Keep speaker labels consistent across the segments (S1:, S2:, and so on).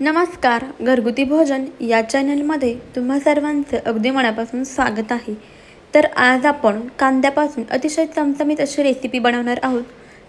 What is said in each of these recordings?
S1: नमस्कार घरगुती भोजन या चॅनलमध्ये तुम्हा सर्वांचं अगदी मनापासून स्वागत आहे. तर आज आपण कांद्यापासून अतिशय चमचमीत अशी रेसिपी बनवणार आहोत.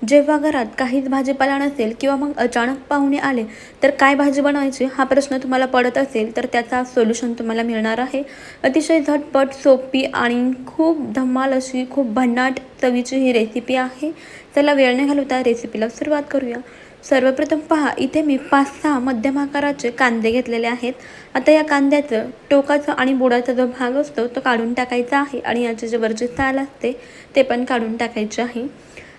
S1: जेव्हा घरात काहीच भाजीपाला नसेल किंवा मग अचानक पाहुणे आले तर काय भाजी बनवायची हा प्रश्न तुम्हाला पडत असेल तर त्याचा सोल्युशन तुम्हाला मिळणार आहे. अतिशय झटपट सोपी आणि खूप धमाल अशी खूप भन्नाट चवीची ही रेसिपी आहे. चला वेळ न घालवता रेसिपीला सुरुवात करूया. सर्वप्रथम पहा इथे मी पाच सहा मध्यम आकाराचे कांदे घेतलेले आहेत. आता या कांद्याचं टोकाचा आणि बुडाचा जो भाग असतो तो काढून टाकायचा आहे आणि याचे जे वरचे साल असते ते पण काढून टाकायचे आहे.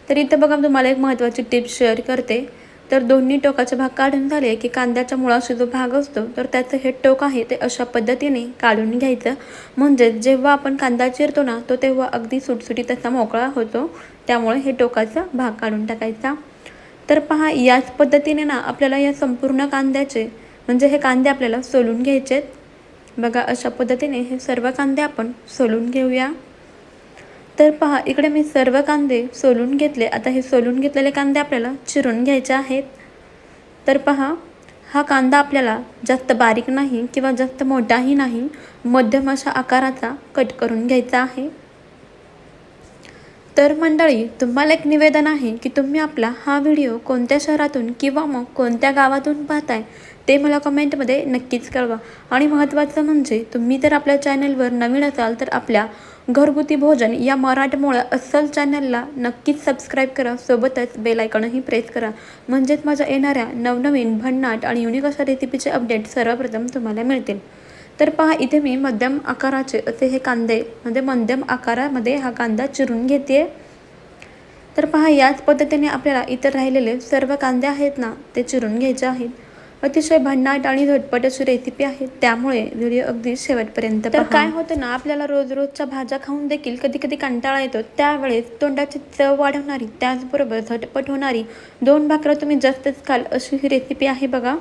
S1: तर इथं बघा तुम्हाला एक महत्त्वाची टिप शेअर करते. तर दोन्ही टोकाचे भाग काढून झाले की कांद्याच्या मुळाशी जो भाग असतो तर त्याचं हे टोक आहे ते अशा पद्धतीने काढून घ्यायचं. म्हणजेच जेव्हा आपण कांदा चिरतो ना तो तेव्हा अगदी सुटसुटीत असा मोकळा होतो. त्यामुळे हे टोकाचा भाग काढून टाकायचा. तर पहा याच पद्धतीने ना आपल्याला या संपूर्ण कांद्याचे म्हणजे हे कांदे आपल्याला सोलून घ्यायचे बघा अशा पद्धतीने हे सर्व कांदे आपण सोलून घेऊया. तर पहा इकडे मी सर्व कांदे सोलून घेतले. आता हे सोलून घेतलेले कांदे आपल्याला चिरून घ्यायचे आहेत. तर पहा हा कांदा आपल्याला जास्त बारीक नाही किंवा जास्त मोठाही नाही मध्यम अशा आकाराचा कट करून घ्यायचा आहे. तर मंडळी तुम्हाला एक निवेदन आहे की तुम्ही आपला हा व्हिडिओ कोणत्या शहरातून किंवा मग कोणत्या गावातून पाहताय ते मला कमेंटमध्ये नक्कीच कळवा. आणि महत्त्वाचं म्हणजे तुम्ही जर आपल्या चॅनलवर नवीन असाल तर आपल्या घरगुती भोजन या मराठमोळ्या अस्सल चॅनलला नक्कीच सबस्क्राईब करा. सोबतच बेलायकॉनही प्रेस करा. म्हणजेच माझ्या येणाऱ्या नवनवीन भन्नाट आणि युनिक अशा रेसिपीचे अपडेट सर्वप्रथम तुम्हाला मिळतील. तर पहा इथे मी मध्यम आकाराचे असे हे कांदे म्हणजे मध्यम आकारामध्ये हा कांदा चिरून घेते तर पहा याच पद्धतीने आपल्याला इतर राहिलेले सर्व कांदे आहेत ना ते चिरून घ्यायचे आहेत. अतिशय भन्नाट आणि झटपट अशी रेसिपी आहे. त्यामुळे व्हिडिओ अगदी शेवटपर्यंत तर काय होतं ना आपल्याला रोज रोजच्या भाज्या खाऊन देखील कधी कधी कंटाळा येतो. त्यावेळेस तोंडाची चव वाढवणारी त्याचबरोबर झटपट होणारी दोन भाकरं तुम्ही जास्तच खाल अशी ही रेसिपी आहे बघा.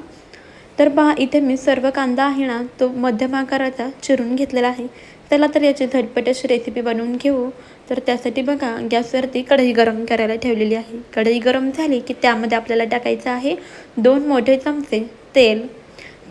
S1: तर पहा इथे मी सर्व कांदा आहे ना तो मध्यम आकाराचा चिरून घेतलेला आहे. त्याला तर याची झटपट अशी रेसिपी बनवून घेऊ. तर त्यासाठी बघा गॅसवरती कढई गरम करायला ठेवलेली आहे. कढई गरम झाली की त्यामध्ये आपल्याला टाकायचं आहे दोन मोठे चमचे तेल.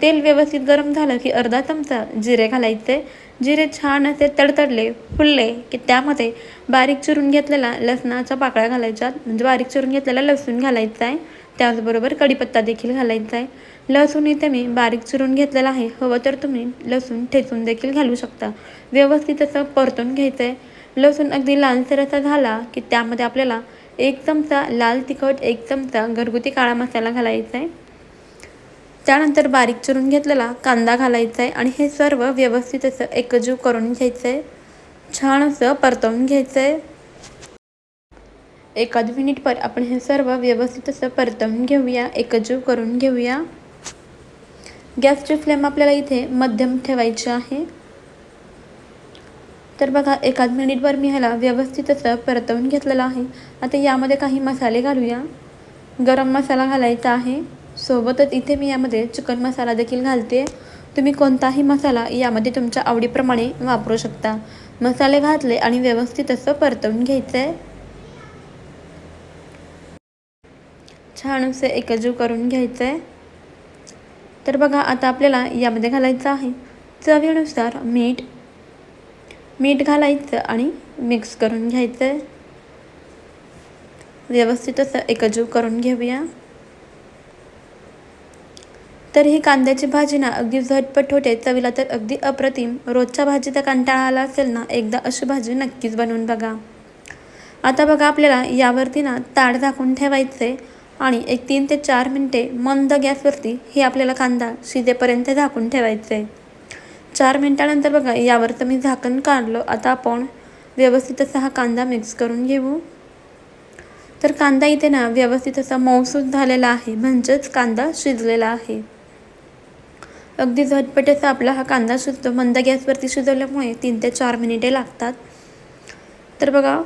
S1: तेल व्यवस्थित गरम झालं की अर्धा चमचा जिरे घालायचे. जिरे छान असे तडतडले फुलले की त्यामध्ये बारीक चिरून घेतलेला लसणाचा पाकळ्या घालायच्या म्हणजे बारीक चिरून घेतलेला लसूण घालायचा आहे. त्याचबरोबर कढीपत्ता देखील घालायचा आहे. लसूण इथे मी बारीक चिरून घेतलेला आहे. हवं तर तुम्ही लसूण ठेचून देखील घालू शकता. व्यवस्थित असं परतून घ्यायचं आहे लसूण अगदी लालसर असा झाला की त्यामध्ये आपल्याला एक चमचा लाल तिखट एक चमचा घरगुती काळा मसाला घालायचा आहे. त्यानंतर बारीक चिरून घेतलेला कांदा घालायचा आहे आणि हे सर्व व्यवस्थित असं एकजीव करून घ्यायचं आहे छान असं परतवून घ्यायचं आहे एखाद मिनिटभर आपण हे सर्व व्यवस्थित असं परतवून घेऊया एकजीव करून घेऊया. गॅसची फ्लेम आपल्याला इथे मध्यम ठेवायची आहे. तर बघा एखाद मिनिटभर मी ह्याला व्यवस्थित असं परतवून घेतलेलं आहे. आता यामध्ये काही मसाले घालूया. गरम मसाला घालायचा आहे. सोबतच इथे मी यामध्ये चिकन मसाला देखील घालते. तुम्ही कोणताही मसाला यामध्ये तुमच्या आवडीप्रमाणे वापरू शकता. मसाले घातले आणि व्यवस्थित असं परतवून घ्यायचं आहे छान असे एकजीव करून घ्यायचं आहे तर बघा आता आपल्याला यामध्ये घालायचं आहे. चवीनुसार मीठ मीठ घालायचं आणि मिक्स करून घ्यायचं आहे व्यवस्थित असं एकजीव करून घेऊया. तर ही कांद्याची भाजी ना अगदी झटपट होते चवीला तर अगदी अप्रतिम. रोजच्या भाजीचा कंटाळा आला असेल ना एकदा अशी भाजी नक्कीच बनवून बघा. आता बघा आपल्याला यावरती ना ताड झाकून ठेवायचं आहे आणि एक तीन ते चार मिनटे मंद गॅसवरती हे आपल्याला कांदा शिजेपर्यंत झाकून ठेवायचं. आहे चार मिनटानंतर बघा यावरचं मी झाकण काढलं. आता आपण व्यवस्थित असा हा कांदा मिक्स करून घेऊ. तर कांदा इथे ना व्यवस्थित असा मऊसूद झालेला आहे म्हणजेच कांदा शिजलेला आहे. अगदी झटपट असा आपला हा कांदा शिजतो मंद गॅसवरती शिजवल्यामुळे तीन ते चार मिनिटे लागतात. तर बघा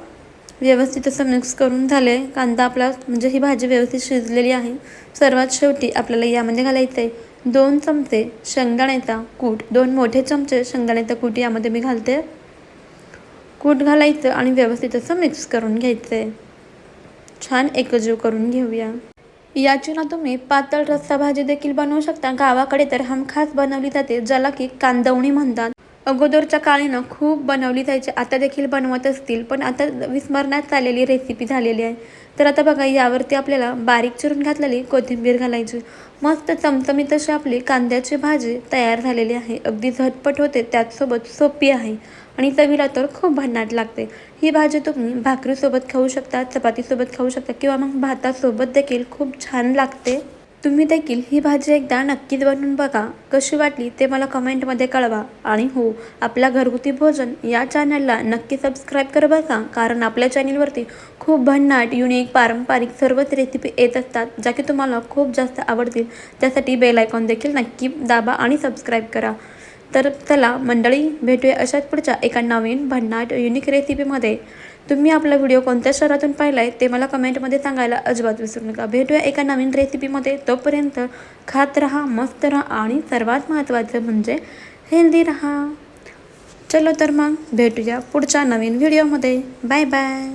S1: व्यवस्थित असं मिक्स करून झाले कांदा आपला म्हणजे ही भाजी व्यवस्थित शिजलेली आहे. सर्वात शेवटी आपल्याला यामध्ये घालायचं आहे दोन चमचे शेंगदाण्याचा कूट. दोन मोठे चमचे शेंगदाण्याचा कूट यामध्ये मी घालते. कूट घालायचं आणि व्यवस्थित असं मिक्स करून घ्यायचं आहे छान एकजीव करून घेऊया. याची ना तुम्ही पातळ रस्सा भाजी देखील बनवू शकता. गावाकडे तर हमखास बनवली जाते ज्याला की कांदवणी म्हणतात. अगोदरच्या काळीनं खूप बनवली जायची आता देखील बनवत असतील पण आता विस्मरण्यात आलेली रेसिपी झालेली आहे. तर आता बघा यावरती आपल्याला बारीक चिरून घातलेली कोथिंबीर घालायची. मस्त चमचमीत अशी आपली कांद्याची भाजी तयार झालेली आहे. अगदी झटपट होते त्याचसोबत सोपी आहे. आणि चवीला तर खूप भन्नाट लागते. ही भाजी तुम्ही भाकरीसोबत खाऊ शकता चपातीसोबत खाऊ शकता किंवा मग भातासोबत देखील खूप छान लागते. तुम्ही देखील ही भाजी एकदा नक्कीच बनवून बघा. कशी वाटली ते मला कमेंटमध्ये कळवा. आणि हो आपला घरगुती भोजन या चॅनलला नक्की सबस्क्राईब कर बघा कारण आपल्या चॅनलवरती खूप भन्नाट युनिक पारंपरिक सर्वच रेसिपी येत असतात ज्या की तुम्हाला खूप जास्त आवडतील. त्यासाठी बेल आयकॉन देखील नक्की दाबा आणि सबस्क्राईब करा. तर चला मंडळी भेटूया अशाच पुढच्या एका नवीन भन्नाट युनिक रेसिपीमध्ये तुम्ही आपला व्हिडिओ कोणत्या शहरातून पाहिला आहे ते मला कमेंटमध्ये सांगायला अजिबात विसरू नका. भेटूया एका नवीन रेसिपीमध्ये तोपर्यंत खात राहा मस्त राहा आणि सर्वात महत्त्वाचं म्हणजे हेल्दी राहा. चलो तर मग भेटूया पुढच्या नवीन व्हिडिओमध्ये बाय बाय